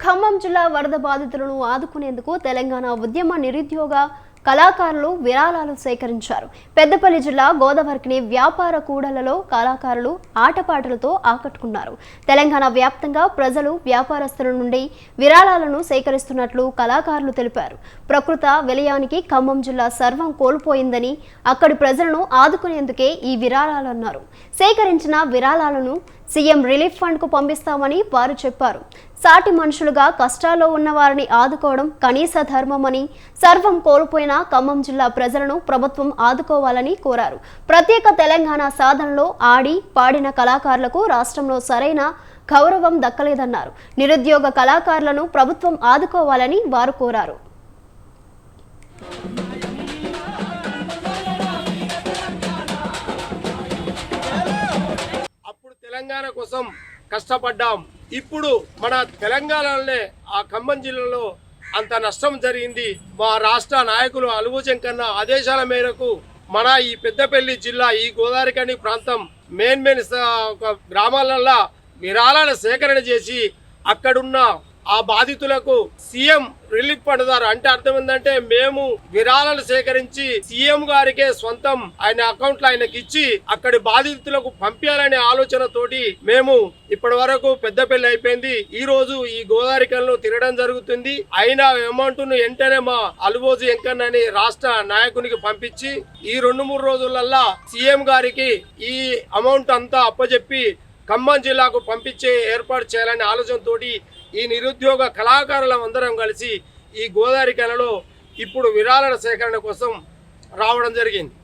ఖమ్మం జిల్లా వరద బాధితులను ఆదుకునేందుకు తెలంగాణ ఉద్యమ నిరుద్యోగ కళాకారులు విరాళాలు సేకరించారు. పెద్దపల్లి జిల్లా గోదావరికిని వ్యాపార కూడలలో కళాకారులు ఆటపాటలతో ఆకట్టుకున్నారు. తెలంగాణ వ్యాప్తంగా ప్రజలు వ్యాపారస్తుల నుండి విరాళాలను సేకరిస్తున్నట్లు కళాకారులు తెలిపారు. ప్రకృత విలయానికి ఖమ్మం జిల్లా సర్వం కోల్పోయిందని అక్కడి ప్రజలను ఆదుకునేందుకే ఈ విరాళాలన్నారు. సేకరించిన విరాళాలను సీఎం రిలీఫ్ ఫండ్కు పంపిస్తామని వారు చెప్పారు. సాటి మనుషులుగా కష్టాల్లో ఉన్న వారిని ఆదుకోవడం కనీస ధర్మమని సర్వం కోల్పోయిన ఖమ్మం జిల్లా ప్రజలను ప్రభుత్వం ఆదుకోవాలని కోరారు. ప్రత్యేక తెలంగాణ సాధనలో ఆడి పాడిన కళాకారులకు రాష్ట్రంలో సరైన గౌరవం దక్కలేదన్నారు. నిరుద్యోగ కళాకారులను ప్రభుత్వం ఆదుకోవాలని వారు కోరారు. అప్పుడు తెలంగాణ కోసం కష్టపడ్డాం. ఇప్పుడు మన తెలంగాణలోనే ఆ ఖమ్మం జిల్లాలో అంత నష్టం జరిగింది. మా రాష్ట్ర నాయకులు అలువు శంకన్న ఆదేశాల మేరకు మన ఈ పెద్దపల్లి జిల్లా ఈ గోదావరికని ప్రాంతం మెయిన్ మెయిన్ ఒక గ్రామాలల్లో విరాళాల సేకరణ చేసి అక్కడున్న ఆ బాధితులకు సీఎం రిలీఫ్ ఫండ్ ద్వారా అంటే అర్థం ఏంటంటే మేము విరాళాలు సేకరించి సీఎం గారికే సొంతం ఆయన అకౌంట్లో ఆయనకి ఇచ్చి అక్కడి బాధితులకు పంపించాలనే ఆలోచనతోటి మేము ఇప్పటి వరకు పెద్దపల్లి అయిపోయింది. ఈ రోజు ఈ గోదావరికల్లో తిరగడం జరుగుతుంది. అయినా అమౌంట్ను వెంటనే మా అలుబోజు ఎంకన్న అని రాష్ట్ర నాయకునికి పంపించి ఈ రెండు మూడు రోజులల్లా సీఎం గారికి ఈ అమౌంట్ అంతా అప్పచెప్పి ఖమ్మం జిల్లాకు పంపించే ఏర్పాటు చేయాలనే ఆలోచనతోటి ఈ నిరుద్యోగ కళాకారులం అందరం కలిసి ఈ గోదావరి కళలో ఇప్పుడు విరాళన సేకరణ కోసం రావడం జరిగింది.